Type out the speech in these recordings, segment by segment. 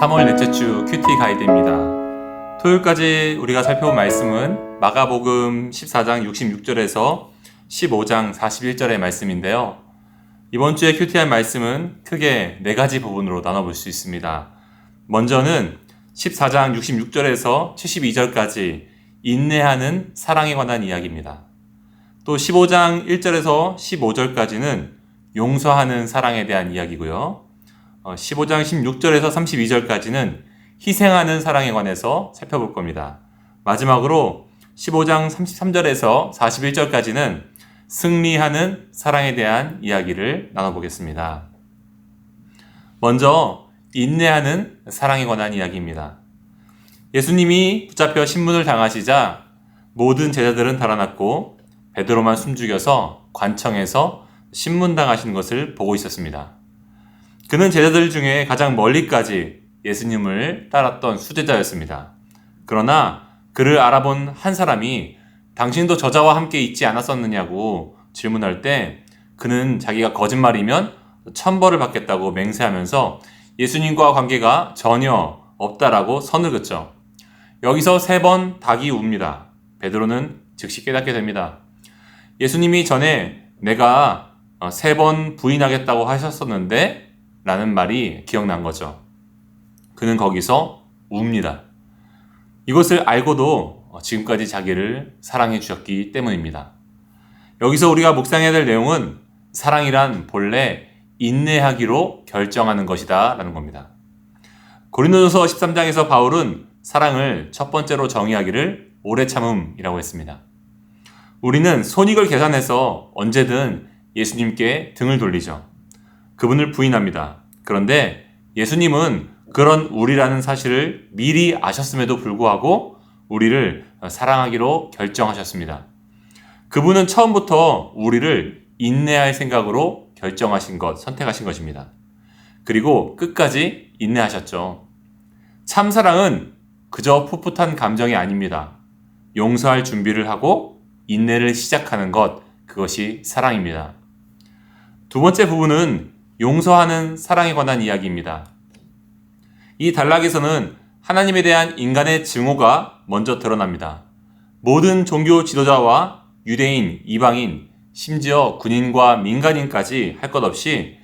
3월 넷째 주 큐티 가이드입니다. 토요일까지 우리가 살펴본 말씀은 마가복음 14장 66절에서 15장 41절의 말씀인데요. 이번 주에 큐티할 말씀은 크게 네 가지 부분으로 나눠볼 수 있습니다. 먼저는 14장 66절에서 72절까지 인내하는 사랑에 관한 이야기입니다. 또 15장 1절에서 15절까지는 용서하는 사랑에 대한 이야기고요. 15장 어, 16절에서 32절까지는 희생하는 사랑에 관해서 살펴볼 겁니다. 마지막으로 15장 33절에서 41절까지는 승리하는 사랑에 대한 이야기를 나눠보겠습니다. 먼저 인내하는 사랑에 관한 이야기입니다. 예수님이 붙잡혀 신문을 당하시자 모든 제자들은 달아났고 베드로만 숨죽여서 관청에서 신문당하시는 것을 보고 있었습니다. 그는 제자들 중에 가장 멀리까지 예수님을 따랐던 수제자였습니다. 그러나 그를 알아본 한 사람이 당신도 저자와 함께 있지 않았었느냐고 질문할 때 그는 자기가 거짓말이면 천벌을 받겠다고 맹세하면서 예수님과 관계가 전혀 없다라고 선을 긋죠. 여기서 세 번 닭이 웁니다. 베드로는 즉시 깨닫게 됩니다. 예수님이 전에 내가 세 번 부인하겠다고 하셨었는데 라는 말이 기억난 거죠. 그는 거기서 웁니다. 이것을 알고도 지금까지 자기를 사랑해 주셨기 때문입니다. 여기서 우리가 묵상해야 될 내용은 사랑이란 본래 인내하기로 결정하는 것이다 라는 겁니다. 고린도전서 13장에서 바울은 사랑을 첫 번째로 정의하기를 오래 참음이라고 했습니다. 우리는 손익을 계산해서 언제든 예수님께 등을 돌리죠. 그분을 부인합니다. 그런데 예수님은 그런 우리라는 사실을 미리 아셨음에도 불구하고 우리를 사랑하기로 결정하셨습니다. 그분은 처음부터 우리를 인내할 생각으로 결정하신 것, 선택하신 것입니다. 그리고 끝까지 인내하셨죠. 참사랑은 그저 풋풋한 감정이 아닙니다. 용서할 준비를 하고 인내를 시작하는 것, 그것이 사랑입니다. 두 번째 부분은 용서하는 사랑에 관한 이야기입니다. 이 단락에서는 하나님에 대한 인간의 증오가 먼저 드러납니다. 모든 종교 지도자와 유대인, 이방인, 심지어 군인과 민간인까지 할 것 없이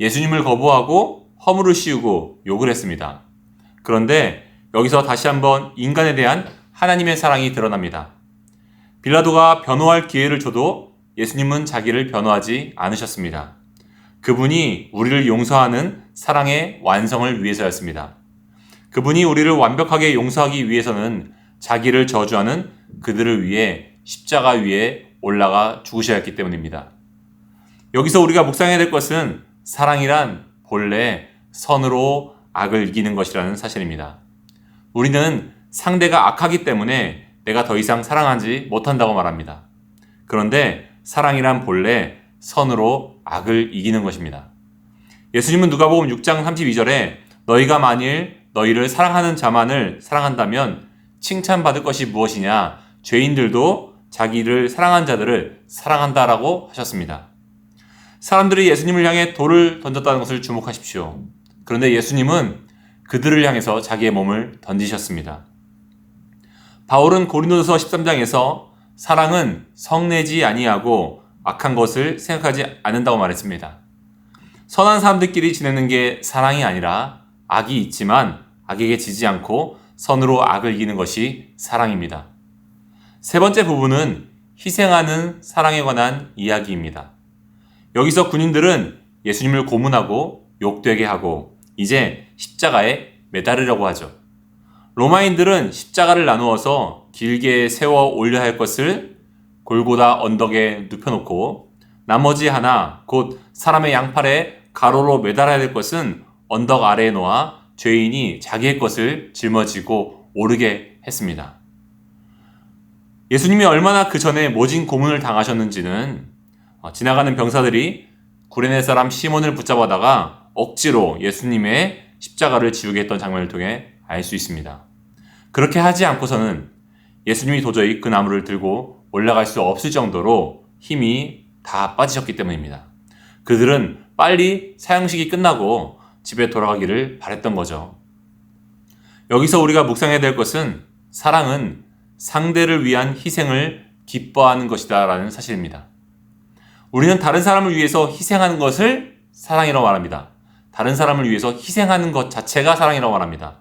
예수님을 거부하고 허물을 씌우고 욕을 했습니다. 그런데 여기서 다시 한번 인간에 대한 하나님의 사랑이 드러납니다. 빌라도가 변호할 기회를 줘도 예수님은 자기를 변호하지 않으셨습니다. 그분이 우리를 용서하는 사랑의 완성을 위해서였습니다. 그분이 우리를 완벽하게 용서하기 위해서는 자기를 저주하는 그들을 위해 십자가 위에 올라가 죽으셔야 했기 때문입니다. 여기서 우리가 묵상해야 될 것은 사랑이란 본래 선으로 악을 이기는 것이라는 사실입니다. 우리는 상대가 악하기 때문에 내가 더 이상 사랑하지 못한다고 말합니다. 그런데 사랑이란 본래 선으로 악을 이기는 것입니다. 예수님은 누가복음 6장 32절에 너희가 만일 너희를 사랑하는 자만을 사랑한다면 칭찬받을 것이 무엇이냐? 죄인들도 자기를 사랑한 자들을 사랑한다라고 하셨습니다. 사람들이 예수님을 향해 돌을 던졌다는 것을 주목하십시오. 그런데 예수님은 그들을 향해서 자기의 몸을 던지셨습니다. 바울은 고린도서 13장에서 사랑은 성내지 아니하고 악한 것을 생각하지 않는다고 말했습니다. 선한 사람들끼리 지내는 게 사랑이 아니라 악이 있지만 악에게 지지 않고 선으로 악을 이기는 것이 사랑입니다. 세 번째 부분은 희생하는 사랑에 관한 이야기입니다. 여기서 군인들은 예수님을 고문하고 욕되게 하고 이제 십자가에 매달으려고 하죠. 로마인들은 십자가를 나누어서 길게 세워 올려야 할 것을 골고다 언덕에 눕혀놓고 나머지 하나 곧 사람의 양팔에 가로로 매달아야 될 것은 언덕 아래에 놓아 죄인이 자기의 것을 짊어지고 오르게 했습니다. 예수님이 얼마나 그 전에 모진 고문을 당하셨는지는 어, 지나가는 병사들이 구레네 사람 시몬을 붙잡아다가 억지로 예수님의 십자가를 지우게 했던 장면을 통해 알 수 있습니다. 그렇게 하지 않고서는 예수님이 도저히 그 나무를 들고 올라갈 수 없을 정도로 힘이 다 빠지셨기 때문입니다. 그들은 빨리 사형식이 끝나고 집에 돌아가기를 바랬던 거죠. 여기서 우리가 묵상해야 될 것은 사랑은 상대를 위한 희생을 기뻐하는 것이다 라는 사실입니다. 우리는 다른 사람을 위해서 희생하는 것을 사랑이라고 말합니다. 다른 사람을 위해서 희생하는 것 자체가 사랑이라고 말합니다.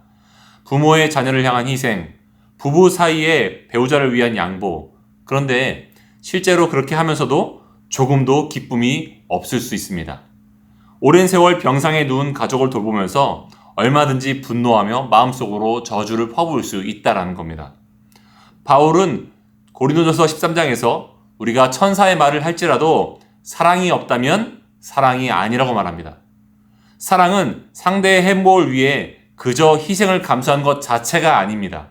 부모의 자녀를 향한 희생, 부부 사이에 배우자를 위한 양보. 그런데 실제로 그렇게 하면서도 조금도 기쁨이 없을 수 있습니다. 오랜 세월 병상에 누운 가족을 돌보면서 얼마든지 분노하며 마음속으로 저주를 퍼부을 수 있다라는 겁니다. 바울은 고린도전서 13장에서 우리가 천사의 말을 할지라도 사랑이 없다면 사랑이 아니라고 말합니다. 사랑은 상대의 행복을 위해 그저 희생을 감수한 것 자체가 아닙니다.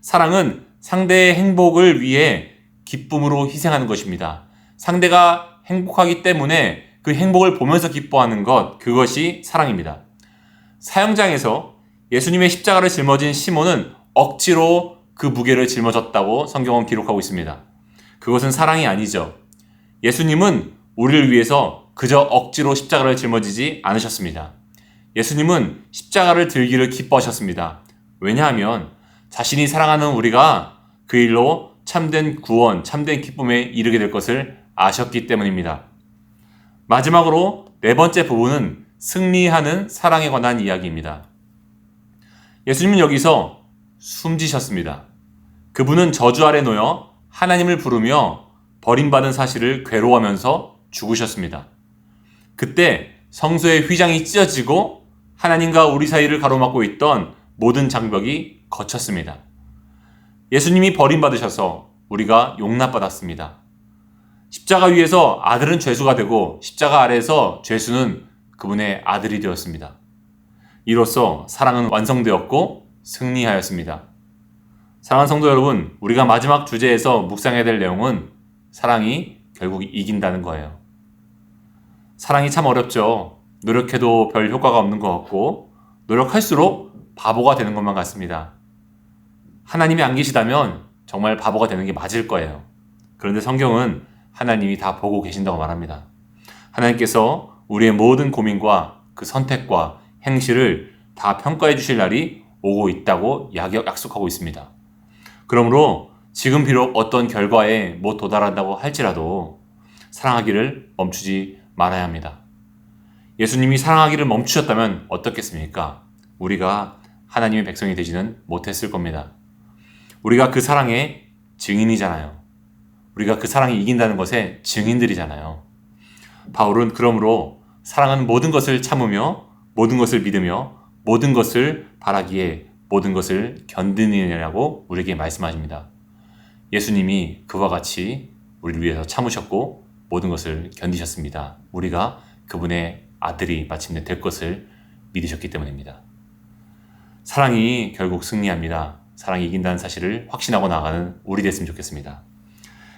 사랑은 상대의 행복을 위해 기쁨으로 희생하는 것입니다. 상대가 행복하기 때문에 그 행복을 보면서 기뻐하는 것, 그것이 사랑입니다. 사형장에서 예수님의 십자가를 짊어진 시몬은 억지로 그 무게를 짊어졌다고 성경은 기록하고 있습니다. 그것은 사랑이 아니죠. 예수님은 우리를 위해서 그저 억지로 십자가를 짊어지지 않으셨습니다. 예수님은 십자가를 들기를 기뻐하셨습니다. 왜냐하면 자신이 사랑하는 우리가 그 일로 참된 구원, 참된 기쁨에 이르게 될 것을 아셨기 때문입니다. 마지막으로 네 번째 부분은 승리하는 사랑에 관한 이야기입니다. 예수님은 여기서 숨지셨습니다. 그분은 저주 아래 놓여 하나님을 부르며 버림받은 사실을 괴로워하면서 죽으셨습니다. 그때 성소의 휘장이 찢어지고 하나님과 우리 사이를 가로막고 있던 모든 장벽이 거쳤습니다. 예수님이 버림받으셔서 우리가 용납받았습니다. 십자가 위에서 아들은 죄수가 되고 십자가 아래에서 죄수는 그분의 아들이 되었습니다. 이로써 사랑은 완성되었고 승리하였습니다. 사랑하는 성도 여러분, 우리가 마지막 주제에서 묵상해야 될 내용은 사랑이 결국 이긴다는 거예요. 사랑이 참 어렵죠. 노력해도 별 효과가 없는 것 같고, 노력할수록 바보가 되는 것만 같습니다. 하나님이 안 계시다면 정말 바보가 되는 게 맞을 거예요. 그런데 성경은 하나님이 다 보고 계신다고 말합니다. 하나님께서 우리의 모든 고민과 그 선택과 행실을 다 평가해 주실 날이 오고 있다고 약속하고 있습니다. 그러므로 지금 비록 어떤 결과에 못 도달한다고 할지라도 사랑하기를 멈추지 말아야 합니다. 예수님이 사랑하기를 멈추셨다면 어떻겠습니까? 우리가 하나님의 백성이 되지는 못했을 겁니다. 우리가 그 사랑의 증인이잖아요. 우리가 그 사랑이 이긴다는 것의 증인들이잖아요. 바울은 그러므로 사랑은 모든 것을 참으며 모든 것을 믿으며 모든 것을 바라기에 모든 것을 견디느냐고 우리에게 말씀하십니다. 예수님이 그와 같이 우리를 위해서 참으셨고 모든 것을 견디셨습니다. 우리가 그분의 아들이 마침내 될 것을 믿으셨기 때문입니다. 사랑이 결국 승리합니다. 사랑이 이긴다는 사실을 확신하고 나가는 우리 됐으면 좋겠습니다.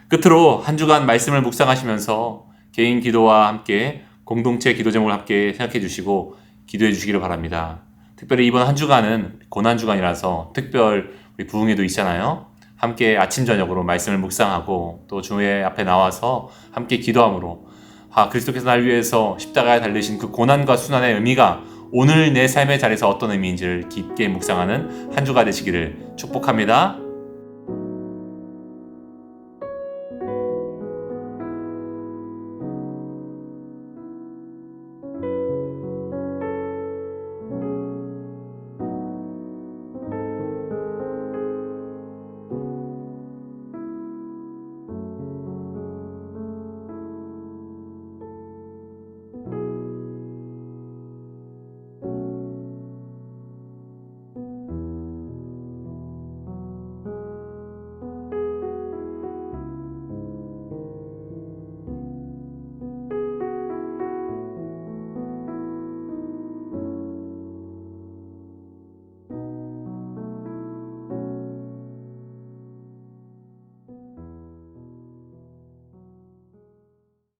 끝으로 한 주간 말씀을 묵상하시면서 개인 기도와 함께 공동체 기도 제목을 함께 생각해 주시고 기도해 주시기를 바랍니다. 특별히 이번 한 주간은 고난 주간이라서 특별 우리 부흥회도 있잖아요. 함께 아침 저녁으로 말씀을 묵상하고 또 주의 앞에 나와서 함께 기도함으로 아 그리스도께서 날 위해서 십자가에 달리신 그 고난과 순환의 의미가 오늘 내 삶의 자리에서 어떤 의미인지를 깊게 묵상하는 한 주가 되시기를 축복합니다.